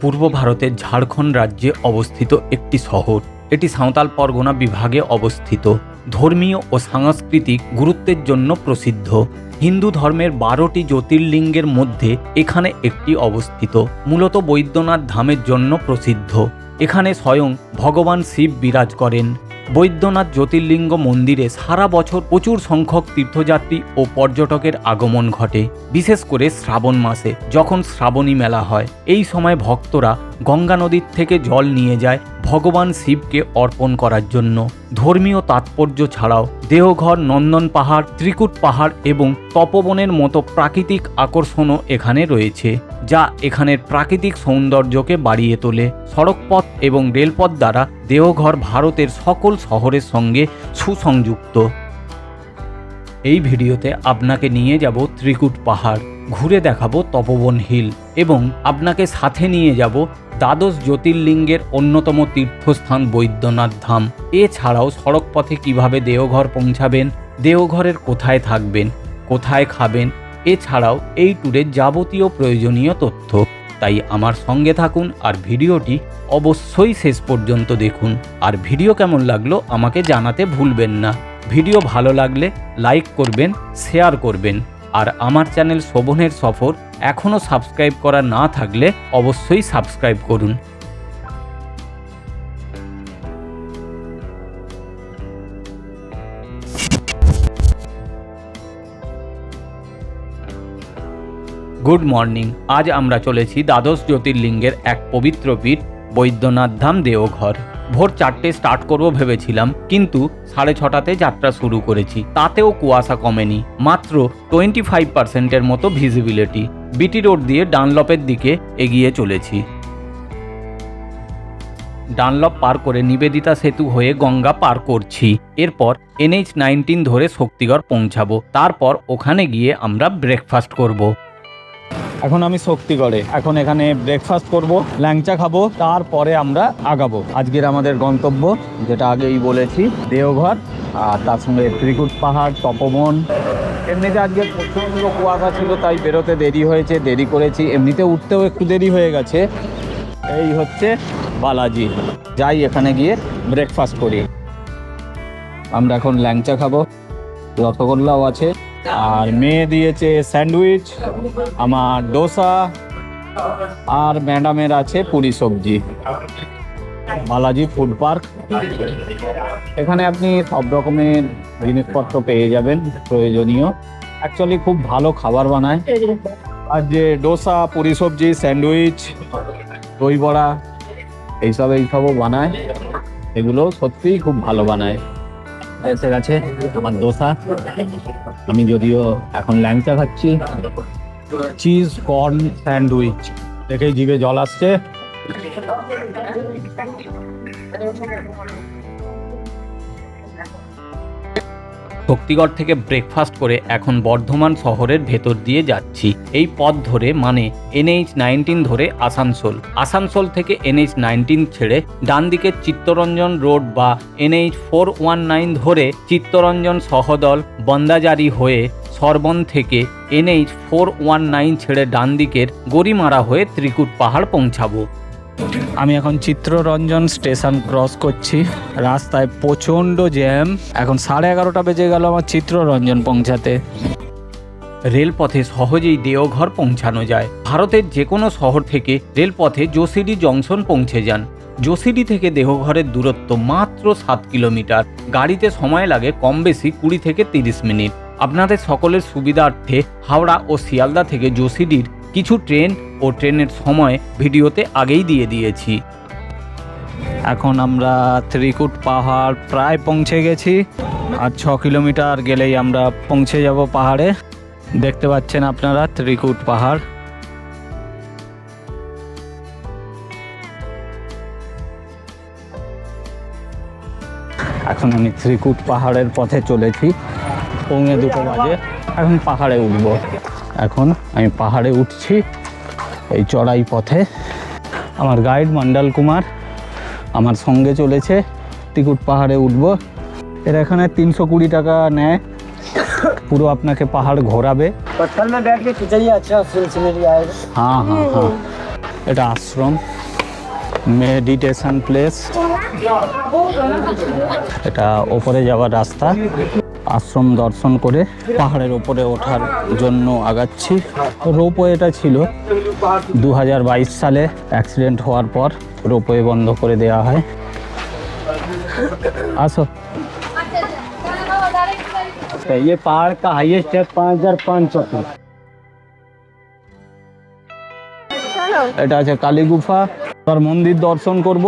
পূর্ব ভারতের ঝাড়খণ্ড রাজ্যে অবস্থিত একটি শহর। এটি সাঁওতাল পরগনা বিভাগে অবস্থিত। ধর্মীয় ও সাংস্কৃতিক গুরুত্বের জন্য প্রসিদ্ধ। হিন্দু ধর্মের বারোটি জ্যোতির্লিঙ্গের মধ্যে এখানে একটি অবস্থিত। মূলত বৈদ্যনাথ ধামের জন্য প্রসিদ্ধ। এখানে স্বয়ং ভগবান শিব বিরাজ করেন। বৈদ্যনাথ জ্যোতির্লিঙ্গ মন্দিরে সারা বছর প্রচুর সংখ্যক তীর্থযাত্রী ও পর্যটকের আগমন ঘটে, বিশেষ করে শ্রাবণ মাসে, যখন শ্রাবণী মেলা হয়। এই সময় ভক্তরা গঙ্গা নদীর থেকে জল নিয়ে যায় ভগবান শিবকে অর্পণ করার জন্য ধর্মীয় তাৎপর্য ছাড়াও দেহঘর, নন্দন পাহাড়, ত্রিকুট পাহাড় এবং তপবনের মতো প্রাকৃতিক আকর্ষণও এখানে রয়েছে, যা এখানের প্রাকৃতিক সৌন্দর্যকে বাড়িয়ে তোলে। সড়কপথ এবং রেলপথ দ্বারা দেহঘর ভারতের সকল শহরের সঙ্গে সুসংযুক্ত। এই ভিডিওতে আপনাকে নিয়ে যাব ত্রিকুট পাহাড়, ঘুরে দেখাবো তপবন হিল এবং আপনাকে সাথে নিয়ে যাব দ্বাদশ জ্যোতির্লিঙ্গের অন্যতম তীর্থস্থান বৈদ্যনাথ ধাম। এছাড়াও সড়কপথে কীভাবে দেওঘর পৌঁছাবেন, দেওঘরের কোথায় থাকবেন, কোথায় খাবেন, এছাড়াও এই ট্যুরের যাবতীয় প্রয়োজনীয় তথ্য। তাই আমার সঙ্গে থাকুন আর ভিডিওটি অবশ্যই শেষ পর্যন্ত দেখুন। আর ভিডিও কেমন লাগল আমাকে জানাতে ভুলবেন না। ভিডিও ভালো লাগলে লাইক করবেন, শেয়ার করবেন। আর আমার চ্যানেল শোভনের সফর এখনও সাবস্ক্রাইব করা না থাকলে অবশ্যই সাবস্ক্রাইব করুন। গুড মর্নিং, আজ আমরা চলেছি দ্বাদশ জ্যোতির্লিঙ্গের এক পবিত্র পীঠ বৈদ্যনাথ ধাম দেওঘর। ভোর চারটে স্টার্ট করব ভেবেছিলাম, কিন্তু সাড়ে ছটাতে যাত্রা শুরু করেছি। তাতেও কুয়াশা কমেনি, মাত্র টোয়েন্টি ফাইভ পার্সেন্টের মতো ভিজিবিলিটি বিটি রোড দিয়ে ডানলপের দিকে এগিয়ে চলেছি। ডানলপ পার করে নিবেদিতা সেতু হয়ে গঙ্গা পার করছি। এরপর এনএইচ নাইনটিন ধরে শক্তিগড় পৌঁছাবো। তারপর ওখানে গিয়ে আমরা ব্রেকফাস্ট করব। এখন আমি শক্তিগড়ে। এখন এখানে ব্রেকফাস্ট করব, ল্যাংচা খাব, তারপরে আমরা আগাবো। আজকের আমাদের গন্তব্য, যেটা আগেই বলেছি, দেওঘর, আর তার সঙ্গে ত্রিকুট পাহাড়, তপবন। এমনিতে আজকে প্রচণ্ড কুয়াশা ছিল, তাই বেরোতে দেরি হয়েছে, দেরি করেছি। এমনিতে উঠতেও একটু দেরি হয়ে গেছে। এই হচ্ছে বালাজি। যাই এখানে গিয়ে ব্রেকফাস্ট করি। আমরা এখন ল্যাংচা খাব। রসগোল্লাও আছে। আর মেয়ে দিয়েছে স্যান্ডউইচ, আমার ডোসা আর ম্যাডামের আছে পুরি সবজি। Balaji food park. এখানে আপনি সব রকমের জিনিসপত্র পেয়ে যাবেন, প্রয়োজনীয়। অ্যাকচুয়ালি খুব ভালো খাবার বানায়। আর যে ডোসা পুরি সবজি, স্যান্ডউইচ, দই বড়া, এইসব এইসবও বানায়। এগুলো সত্যিই খুব ভালো বানায়। এসে গেছে, আমার দোসা। আমি যদিও এখন ল্যাংচা খাচ্ছি। Cheese, corn, sandwich. দেখেই জিভে জল আসছে। শক্তিগড় থেকে ব্রেকফাস্ট করে এখন বর্ধমান শহরের ভেতর দিয়ে যাচ্ছি। এই পথ ধরে মানে এনএইচ নাইনটিন ধরে আসানসোল। আসানসোল থেকে এনএইচ নাইনটিন ছেড়ে ডান দিকে চিত্তরঞ্জন রোড বা এনএইচ ফোর ওয়ান নাইন ধরে চিত্তরঞ্জন সহদল বন্দাজারি হয়ে সরবন থেকে এনএইচ ফোর ওয়ান নাইন ছেড়ে ডান দিকের গড়িমারা হয়ে ত্রিকুট পাহাড় পৌঁছাবো। আমি এখন চিত্ররঞ্জন স্টেশন ক্রস করছি। রাস্তায় প্রচণ্ড জ্যাম এখন সাড়ে এগারোটা বেজে গেল আমার চিত্ররঞ্জন পৌঁছাতে। রেলপথে সহজেই দেওঘর পৌঁছানো যায়। ভারতের যে কোনো শহর থেকে রেলপথে যোশিডি জংশন পৌঁছে যান। যোশিডি থেকে দেহঘরের দূরত্ব মাত্র সাত কিলোমিটার। গাড়িতে সময় লাগে কম বেশি কুড়ি থেকে তিরিশ মিনিট। আপনাদের সকলের সুবিধার্থে হাওড়া ও শিয়ালদা থেকে যোশিডির কিছু ট্রেন ও ট্রেনের সময় ভিডিওতে আগেই দিয়ে দিয়েছি। এখন আমরা ত্রিকুট পাহাড় প্রায় পৌঁছে গেছি আর ছ কিলোমিটার গেলেই আমরা পৌঁছে যাব পাহাড়ে। দেখতে পাচ্ছেন আপনারা ত্রিকুট পাহাড়। এখন আমি ত্রিকুট পাহাড়ের পথে চলেছি। পৌনে দুটো বাজে। এখন পাহাড়ে উঠব। এখন আমি পাহাড়ে উঠছি এই চড়াই পথে। আমার গাইড মন্ডল কুমার আমার সঙ্গে চলেছে টিকুট পাহাড়ে উঠব। এর এখানে তিনশো কুড়ি টাকা নেয়। পুরো আপনাকে পাহাড় ঘোরাবে। হ্যাঁ হ্যাঁ হ্যাঁ এটা আশ্রম। Meditation place. এটা ওপরে যাওয়ার রাস্তা। আশ্রম দর্শন করে পাহাড়ের ওপরে ওঠার জন্য আগাচ্ছি রোপওয়ে এটা ছিল দু সালে অ্যাক্সিডেন্ট হওয়ার পর রোপওয়ে বন্ধ করে দেওয়া হয় আসো ये पहाड़ का हाईएस्ट है पाँच हजार पाँच सौ फीट এটা আছে কালী গুফা তার মন্দির দর্শন করব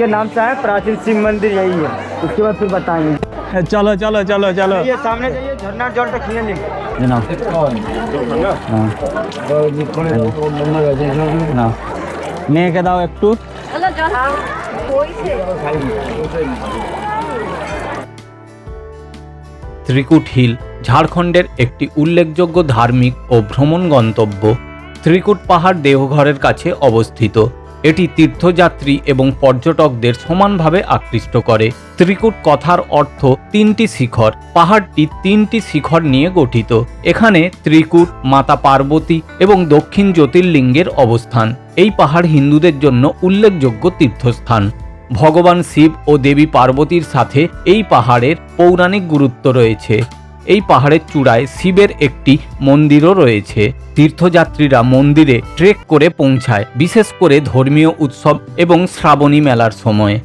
के नाम से है प्राचीन शिव मंदिर यही है उसके बाद फिर बताएंगे চলো চলো চলো চলো ये सामने जाइए झरना जल तक खींचे नहीं না না মেয়েকে দাও একটু ত্রিকুট হিল ঝাড়খণ্ডের একটি উল্লেখযোগ্য ধার্মিক ও ভ্রমণ গন্তব্য ত্রিকুট পাহাড় দেওঘরের কাছে অবস্থিত এটি তীর্থযাত্রী এবং পর্যটকদের সমানভাবে আকৃষ্ট করে। ত্রিকুট কথার অর্থ তিনটি শিখর, পাহাড়টি তিনটি শিখর নিয়ে গঠিত। এখানে ত্রিকুট, মাতা পার্বতী এবং দক্ষিণ জ্যোতির্লিঙ্গের অবস্থান। এই পাহাড় হিন্দুদের জন্য উল্লেখযোগ্য তীর্থস্থান। ভগবান শিব ও দেবী পার্বতীর সাথে এই পাহাড়ের পৌরাণিক গুরুত্ব রয়েছে। এই পাহাড়ের চূড়ায় শিবের একটি মন্দিরও রয়েছে। তীর্থযাত্রীরা মন্দিরে ট্রেক করে পৌঁছায়, বিশেষ করে ধর্মীয় উৎসব এবং শ্রাবণী মেলার সময়।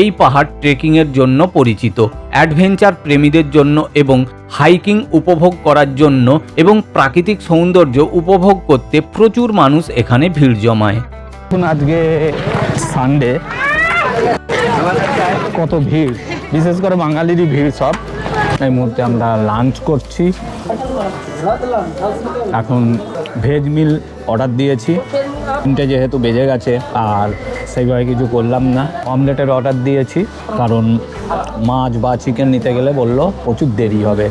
এই পাহাড় ট্রেকিংয়ের জন্য পরিচিত, অ্যাডভেঞ্চার প্রেমীদের জন্য এবং হাইকিং উপভোগ করার জন্য এবং প্রাকৃতিক সৌন্দর্য উপভোগ করতে প্রচুর মানুষ এখানে ভিড় জমায়। আজকে সানডে কত ভিড়। বিশেষ করে বাঙালিরই ভিড় সব। এই মুহূর্তে আমরা লাঞ্চ করছি। এখন ভেজ মিল অর্ডার দিয়েছি। তিনটে যেহেতু বেজে গেছে, আর সেইভাবে কিছু করলাম না। অমলেটের অর্ডার দিয়েছি, কারণ মাছ বা চিকেন নিতে গেলে বলল প্রচুর দেরি হবে।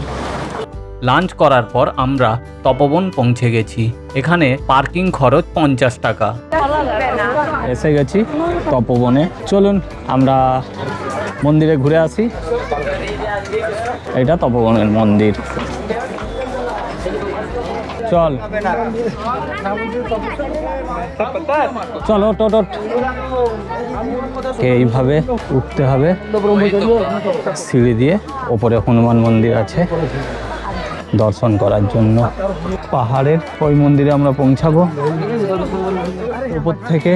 লাঞ্চ করার পর আমরা তপবন পৌঁছে গেছি। এখানে পার্কিং খরচ পঞ্চাশ টাকা। এসে গেছি তপবনে। চলুন, আমরা মন্দিরে ঘুরে আসি। এটা তপবনের মন্দির। চল। চলো টোটো এইভাবে উঠতে হবে? সিঁড়ি দিয়ে ওপরে হনুমান মন্দির আছে। দর্শন করার জন্য। পাহাড়ের ওই মন্দিরে আমরা পৌঁছাবো। উপর থেকে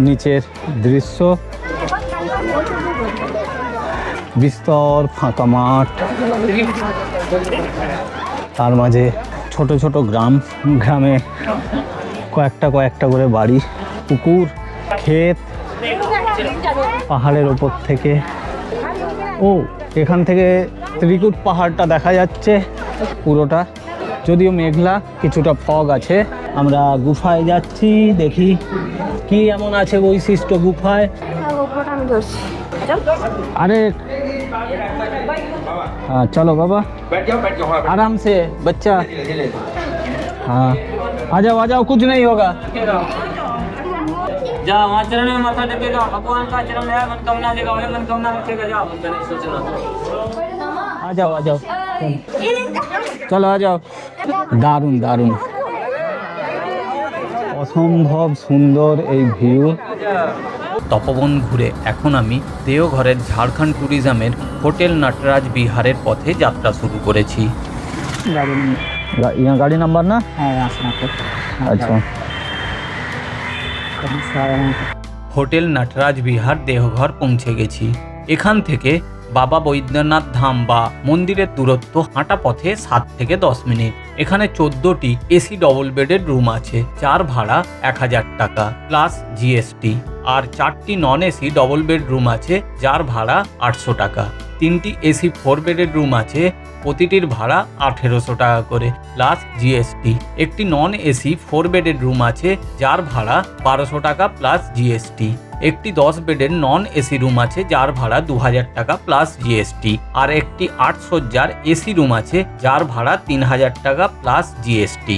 নিচের দৃশ্য। বিস্তর ফাঁকা মাঠ। তার মাঝে ছোট ছোট গ্রাম গ্রামে কয়েকটা কয়েকটা করে বাড়ি পুকুর ক্ষেত পাহাড়ের ওপর থেকে। ও এখান থেকে ত্রিকুট পাহাড়টা দেখা যাচ্ছে পুরোটা। যদিও মেঘলা কিছুটা ফগ আছে। আমরা গুফায় যাচ্ছি দেখি কি এমন আছে বৈশিষ্ট্য গুফায়। গোপ্রটা আমি ধরছি চল। अरे हाँ चलो बाबा आराम से बच्चा हाँ आ जाओ आ जाओ कुछ नहीं होगा जाओ वहाँ चरण में माथा टेकेगा भगवान का चरण है मनकामना देगा वही मनकामना रखेगा जाओ गणेश सोचना आ जाओ आ जाओ চলো आ जाओ দারুণ দারুণ অসম্ভব সুন্দর এই ভিউ তপবন ঘুরে এখন আমি দেওঘরের ঝাড়খণ্ড ট্যুরিজমের হোটেল নটরাজ বিহারের পথে যাত্রা শুরু করেছি। গাড়ি নাম্বার। না? হ্যাঁ, আচ্ছা। হ্যাঁ, হোটেল নটরাজ বিহার দেওঘর পৌঁছে গেছি। এখান থেকে বাবা বৈদ্যনাথ ধাম বা মন্দিরের দূরত্ব হাঁটা পথে সাত থেকে দশ মিনিট। এখানে চোদ্দটি এসি ডবল বেডের রুম আছে, চার ভাড়া এক হাজার টাকা প্লাস জিএসটি আর চারটি non AC double bed room আছে, যার ভাড়া আটশো টাকা। তিনটি এসি ফোর বেডের রুম আছে প্রতিটির ভাড়া আঠেরোশো টাকা করে প্লাস জিএসটি একটি নন এসি ফোর বেডের রুম আছে যার ভাড়া বারোশো টাকা প্লাস জিএসটি একটি দশ বেডের নন এসি রুম আছে যার ভাড়া দু হাজার টাকা প্লাস জিএসটি আর একটি আট সজ্জার এসি রুম আছে যার ভাড়া তিন হাজার টাকা প্লাস জিএসটি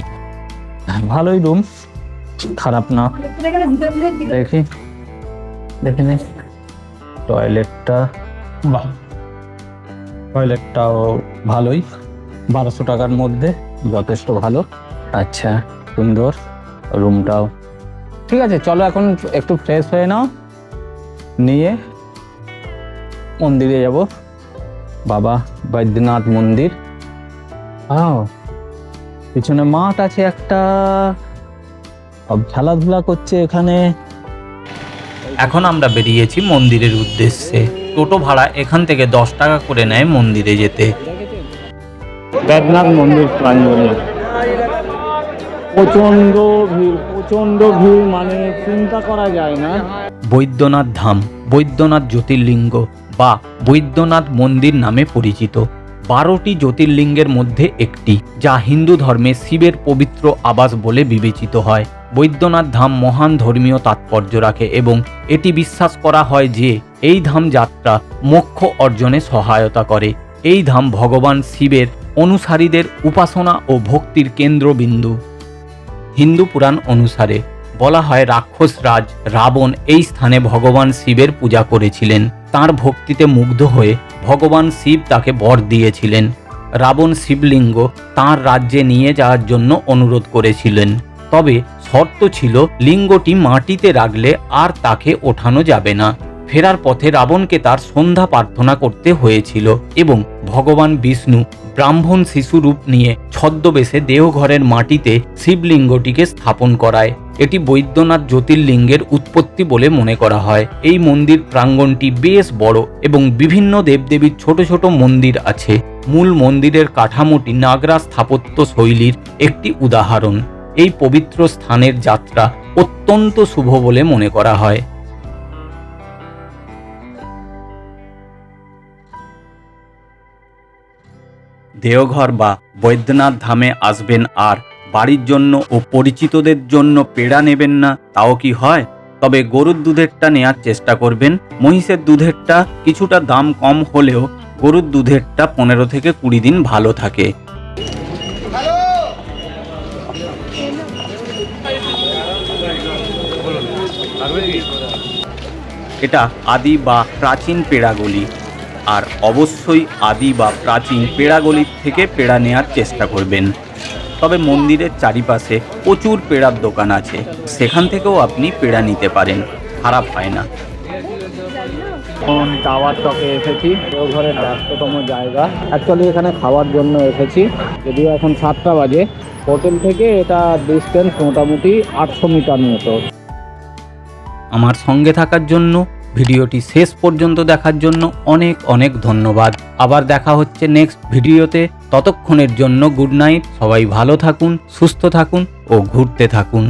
ভালোই রুম খারাপ না। দেখি দেখি নে। টয়লেটটা বাহ। টয়লেটটাও ভালোই। বারোশো টাকার মধ্যে যথেষ্ট ভালো। আচ্ছা সুন্দর রুমটাও। ঠিক আছে, চলো এখন একটু ফ্রেশ হয়ে নাও। নিয়ে মন্দিরে যাব। বাবা বৈদ্যনাথ মন্দির। আও, পিছনে মাঠ আছে একটা। সব খেলাধুলা করছে এখানে। এখন আমরা বেরিয়েছি মন্দিরের উদ্দেশ্যে। টোটো ভাড়া এখান থেকে দশ টাকা করে নেয় মন্দিরে যেতে। বেদনাথ মন্দির প্রাঙ্গণে। ভিড় ভিড় মানে চিন্তা করা যায় না। বৈদ্যনাথ ধাম বৈদ্যনাথ জ্যোতির্লিঙ্গ বা বৈদ্যনাথ মন্দির নামে পরিচিত। বারোটি জ্যোতির্লিঙ্গের মধ্যে একটি যা হিন্দু ধর্মে শিবের পবিত্র আবাস বলে বিবেচিত হয়। বৈদ্যনাথ ধাম মহান ধর্মীয় তাৎপর্য রাখে এবং এটি বিশ্বাস করা হয় যে এই ধাম যাত্রা মোক্ষ অর্জনে সহায়তা করে। এই ধাম ভগবান শিবের অনুসারীদের উপাসনা ও ভক্তির কেন্দ্রবিন্দু। হিন্দু পুরাণ অনুসারে বলা হয়, রাক্ষস রাজ রাবণ এই স্থানে ভগবান শিবের পূজা করেছিলেন। তার ভক্তিতে মুগ্ধ হয়ে ভগবান শিব তাকে বর দিয়েছিলেন। রাবণ শিবলিঙ্গ তার রাজ্যে নিয়ে যাওয়ার জন্য অনুরোধ করেছিলেন। তবে শর্ত ছিল, লিঙ্গটি মাটিতে রাখলে আর তাকে ওঠানো যাবে না। ফেরার পথে রাবণকে তার সন্ধ্যা প্রার্থনা করতে হয়েছিল এবং ভগবান বিষ্ণু ব্রাহ্মণ শিশু রূপ নিয়ে ছদ্মবেশে দেহঘরের মাটিতে শিবলিঙ্গটিকে স্থাপন করায়। এটি বৈদ্যনাথ জ্যোতির্লিঙ্গের উৎপত্তি বলে মনে করা হয়। এই মন্দির প্রাঙ্গণটি বেশ বড় এবং বিভিন্ন দেবদেবীর ছোট ছোট মন্দির আছে। মূল মন্দিরের কাঠামোটি নাগরা স্থাপত্য শৈলীর একটি উদাহরণ। এই পবিত্র স্থানের যাত্রা অত্যন্ত শুভ বলে মনে করা হয়। দেওঘর বা বৈদ্যনাথ ধামে আসবেন আর বাড়ির জন্য ও পরিচিতদের জন্য পেড়া নেবেন না তাও কি হয়? তবে গরুর দুধেরটা নেয়ার চেষ্টা করবেন। মহিষের দুধেরটা কিছুটা দাম কম হলেও গরুর দুধেরটা পনেরো থেকে কুড়ি দিন ভালো থাকে। এটা আদি বা প্রাচীন পেড়াগলি। আর অবশ্যই আদি বা প্রাচীন পেড়াগলির থেকে পেড়া নেয়ার চেষ্টা করবেন। তবে মন্দিরের চারিপাশে প্রচুর পেড়ার দোকান আছে। সেখান থেকেও আপনি পেড়া নিতে পারেন। খারাপ হয় না। এখন টাওয়ার টকে এসেছি। দেওঘরের ব্যস্ততম জায়গা। অ্যাকচুয়ালি এখানে খাওয়ার জন্য এসেছি। যদিও এখন সাতটা বাজে। হোটেল থেকে এটা ডিস্টেন্স মোটামুটি আটশো মিটার মতো। আমার সঙ্গে থাকার জন্য ভিডিওটি শেষ পর্যন্ত দেখার জন্য অনেক অনেক ধন্যবাদ। আবার দেখা হচ্ছে নেক্সট ভিডিওতে। ততক্ষণের জন্য গুড নাইট সবাই ভালো থাকুন, সুস্থ থাকুন ও ঘুরতে থাকুন।